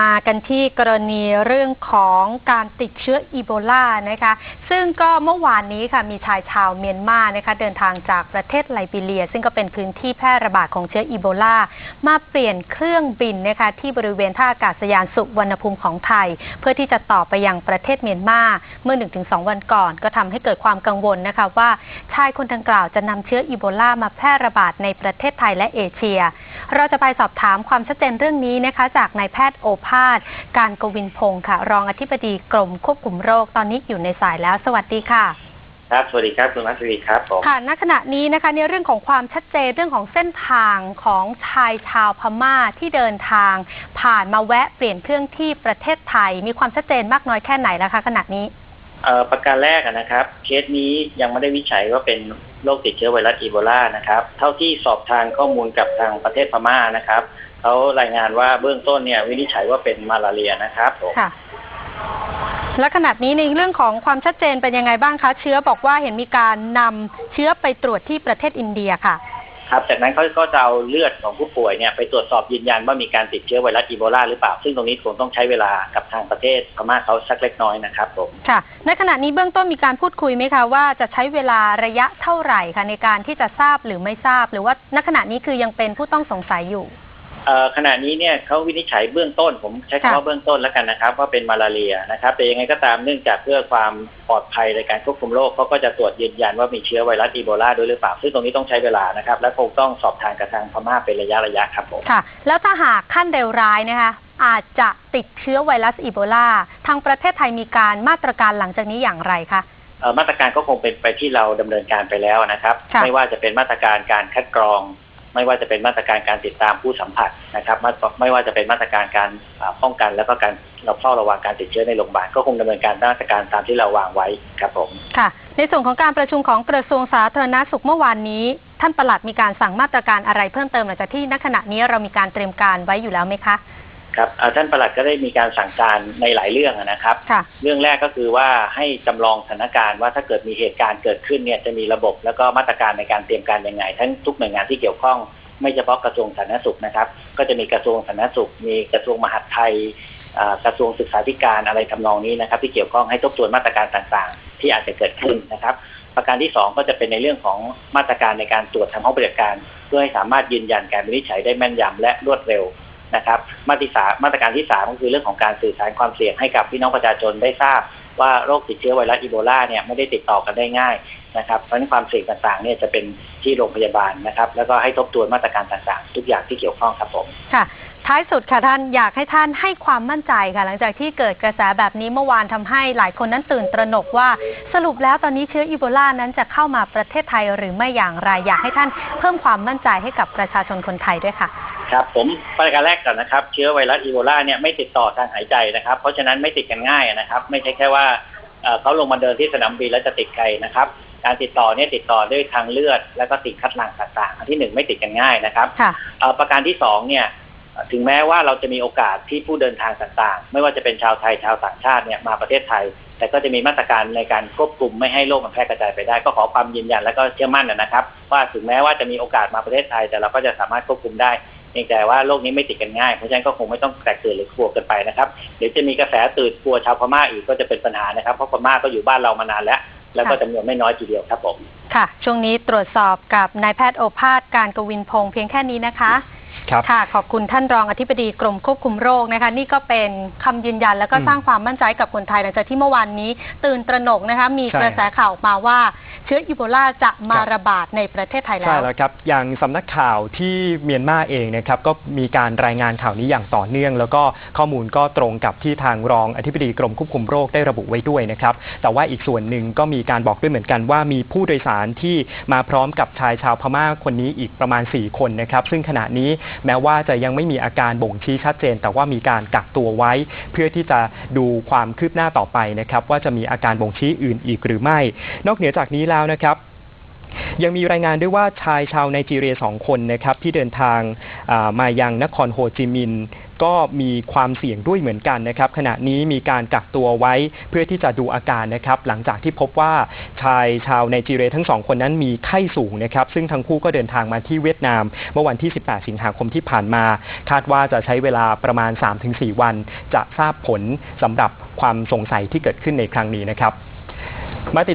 มากันที่กรณีเรื่องของการติดเชื้ออีโบลานะคะ ซึ่งก็เมื่อวานนี้ค่ะมีชายชาวเมียนมานะคะเดินทางจากประเทศไลบีเรีย ซึ่งก็เป็นพื้นที่แพร่ระบาดของเชื้ออีโบลามาเปลี่ยนเครื่องบินนะคะที่บริเวณท่าอากาศยานสุวรรณภูมิของไทย เพื่อที่จะต่อไปยังประเทศเมียนมาเมื่อ 1-2 วันก่อน ก็ทำให้เกิดความกังวลนะคะว่าชายคนดังกล่าวจะนำเชื้ออีโบลามาแพร่ระบาดในประเทศไทยและเอเชีย เราจะไปสอบถามความชัดเจนเรื่องนี้นะคะ จากนายแพทย์โอภาสการกวินพงศ์ค่ะ รองอธิบดีกรมควบคุมโรคตอนนี้อยู่ในสายแล้ว สวัสดีค่ะครับสวัสดีครับคุณมัทวีครับผมค่ะณขณะนี้นะคะในเรื่องของความชัดเจนเรื่องของเส้นทางของชายชาวพม่าที่เดินทาง ผ่านมาแวะเปลี่ยนเครื่องที่ประเทศไทย มีความชัดเจนมากน้อยแค่ไหนแล้วคะขณะนี้เอ่อประการแรกอะนะครับ เคสนี้ยังไม่ได้วิจัยว่าเป็นโรคติดเชื้อไวรัสอีโบลานะครับ เท่าที่สอบทางข้อมูลกับทางประเทศพม่านะครับ เขารายงานว่าเบื้องต้นเนี่ย วินิจฉัยว่าเป็นมาลาเรียนะครับผมค่ะ และขณะนี้ในเรื่องของความชัดเจนเป็นยังไงบ้างคะ เชื้อบอกว่าเห็นมีการนำเชื้อไปตรวจที่ประเทศอินเดียค่ะ ครับ จากนั้นเขาก็จะเอาเลือดของผู้ป่วยเนี่ยไปตรวจสอบยืนยันว่ามีการติดเชื้อไวรัสอีโบลาหรือเปล่า ซึ่งตรงนี้คงต้องใช้เวลากับทางประเทศพม่าเขาสักเล็กน้อยนะครับผม ค่ะ ในขณะนี้เบื้องต้นมีการพูดคุยไหมคะว่าจะใช้เวลาระยะเท่าไหร่คะในการที่จะทราบหรือไม่ทราบ หรือว่าณขณะนี้คือยังเป็นผู้ต้องสงสัยอยู่เอ่อ ขณะนี้เนี่ยเขาวินิจฉัยเบื้องต้น ผมใช้คำค่ะว่าเบื้องต้นแล้วกันนะครับ ว่าเป็นมาลาเรียนะครับ แต่ยังไงก็ตามเนื่องจากเพื่อความปลอดภัยในการควบคุมโรคเขาก็จะตรวจยืนยันว่ามีเชื้อไวรัสอีโบลาด้วยหรือเปล่าซึ่งตรงนี้ต้องใช้เวลานะครับ และคงต้องสอบทานกับทางพม่าเป็นระยะระยะครับผมค่ะ แล้วถ้าหากขั้นเร็วร้ายนะคะอาจจะติดเชื้อไวรัสอีโบลาทางประเทศไทยมีการมาตรการหลังจากนี้อย่างไรคะเอ่อมาตรการก็คงเป็นไปที่เราดำเนินการไปแล้วนะครับค่ะไม่ว่าจะเป็นมาตรการการคัดกรอง ไม่ว่าจะเป็นมาตรการการติดตามผู้สัมผัสนะครับไม่ไม่ว่าจะเป็นมาตรการการป้องกัน แล้วก็การเราเฝ้าระวังการติดเชื้อในโรงพยาบาลก็คงดำเนินการมาตรการตามที่เราวางไว้ครับผมค่ะ ในส่วนของการประชุมของกระทรวงสาธารณสุขเมื่อวานนี้ ท่านประหลัดมีการสั่งมาตรการอะไรเพิ่มเติมหลังจากที่ณขณะนี้เรามีการเตรียมการไว้อยู่แล้วไหมคะ ครับอ่าท่านประหลัดก็ได้มีการสั่งการในหลายเรื่องอะนะครับค่ะเรื่องแรกก็คือว่าให้จำลองสถานการณ์ว่าถ้าเกิดมีเหตุการณ์เกิดขึ้นเนี่ยจะมีระบบแล้วก็มาตรการในการเตรียมการยังไง ทั้งทุกหน่วยงานที่เกี่ยวข้อง ไม่เฉพาะกระทรวงสาธารณสุขนะครับ ก็จะมีกระทรวงสาธารณสุข มีกระทรวงมหาดไทยอ่ากระทรวงศึกษาธิการอะไรทำนองนี้นะครับ ที่เกี่ยวข้องให้ทบทวนมาตรการต่างๆ ที่อาจจะเกิดขึ้นนะครับ ประการที่สองก็จะเป็นในเรื่องของมาตรการในการตรวจทางห้องปฏิบัติการ เพื่อให้สามารถยืนยันการวินิจฉัยได้แม่นยำและรวดเร็ว นะครับ มาตรสามาตรการที่สามก็คือเรื่องของการสื่อสารความเสี่ยงให้กับพี่น้องประชาชนได้ทราบ ว่าโรคติดเชื้อไวรัสอีโบลาเนี่ยไม่ได้ติดต่อกันได้ง่ายนะครับเพราะฉะนั้นความเสี่ยงต่างๆเนี่ยจะเป็นที่โรงพยาบาลนะครับ แล้วก็ให้ทบทวนมาตรการต่างๆ ทุกอย่างที่เกี่ยวข้องครับผมค่ะ ท้ายสุดค่ะท่านอยากให้ท่านให้ความมั่นใจค่ะ หลังจากที่เกิดกระแสแบบนี้เมื่อวานทำให้หลายคนนั้นตื่นตระหนกว่า สรุปแล้วตอนนี้เชื้ออีโบลานั้นจะเข้ามาประเทศไทยหรือไม่อย่างไรอยากให้ท่านเพิ่มความมั่นใจให้กับประชาชนคนไทยด้วยค่ะ ครับผมประการแรกก่อนนะครับ เชื้อไวรัสอีโบลาเนี่ยไม่ติดต่อทางหายใจนะครับ เพราะฉะนั้นไม่ติดกันง่ายนะครับ ไม่ใช่แค่ว่าเอ่อเขาลงมาเดินที่สนามบินแล้วจะติดใครนะครับ การติดต่อเนี่ยติดต่อด้วยทางเลือด แล้วก็สิ่งคัดหลั่งต่างๆ อันที่หนึ่งไม่ติดกันง่ายนะครับค่ะเอ่อประการที่สองเนี่ยเอ่อถึงแม้ว่าเราจะมีโอกาสที่ผู้เดินทางต่างๆ ไม่ว่าจะเป็นชาวไทยชาวต่างชาติเนี่ยมาประเทศไทย แต่ก็จะมีมาตรการในการควบคุมไม่ให้โรคมันแพร่กระจายไปได้ ก็ขอความยืนยันและก็เชื่อมั่นนะครับ ว่าถึงแม้ว่าจะมีโอกาสมาประเทศไทย แต่เราก็จะสามารถควบคุมได้ เพียงแต่ว่าโรคนี้ไม่ติดกันง่าย เพราะฉะนั้นก็คงไม่ต้องแตกตื่นหรือกลัวเกันไปนะครับ เดี๋ยวจะมีกระแสตื่นกลัวชาวพม่าอีกก็จะเป็นปัญหานะครับ เพราะพม่าก็อยู่บ้านเรามานานแล้ว แล้วก็ค่ะจำนวนไม่น้อยทีเดียวครับผม ค่ะ ช่วงนี้ตรวจสอบกับนายแพทย์โอภาสการกวินพงษ์เพียงแค่นี้นะคะ ครับค่ะขอบคุณท่านรองอธิบดีกรมควบคุมโรคนะคะ นี่ก็เป็นคำยืนยันแล้วก็อืมสร้างความมั่นใจกับคนไทยหลังจากที่เมื่อวานนี้ ตื่นตระหนกนะคะมีใช่กระแสข่าวออกมาว่าเชื้ออีโบลาจะมาครับระบาดในประเทศไทยแล้ใช่วแล้วครับอย่างสำนักข่าวที่เมียนมาเองนะครับก็มีการรายงานข่าวนี้อย่างต่อเนื่อง แล้วก็ข้อมูลก็ตรงกับที่ทางรองอธิบดีกรมควบคุมโรคได้ระบุไว้ด้วยนะครับแต่ว่าอีกส่วนหนึ่งก็มีการบอกด้วยเหมือนกันว่ามีผู้โดยสารที่มาพร้อมกับชายชาวพม่าคนนี้อีกประมาณ 4 คนนะครับซึ่งขณะนี้แม้ว่าจะยังไม่มีอาการบ่งชี้ชัดเจน แต่ว่ามีการกักตัวไว้ เพื่อที่จะดูความคืบหน้าต่อไปนะครับว่าจะมีอาการบ่งชี้อื่นอีกหรือไม่ นอกเหนือจากนี้แล้วนะครับ ยังมีรายงานด้วยว่าชายชาวไนจีเรียสองคนนะครับที่เดินทางมายังนครโฮจิมินห์ก็มีความเสี่ยงด้วยเหมือนกันนะครับ ขณะนี้มีการกักตัวไว้เพื่อที่จะดูอาการนะครับ หลังจากที่พบว่าชายชาวไนจีเรียทั้งสองคนนั้นมีไข้สูงนะครับ ซึ่งทั้งคู่ก็เดินทางมาที่เวียดนาม เมื่อวันที่ 18 สิงหาคมที่ผ่านมา คาดว่าจะใช้เวลาประมาณ 3-4 วัน จะทราบผลสำหรับความสงสัยที่เกิดขึ้นในครั้งนี้นะครับมาติด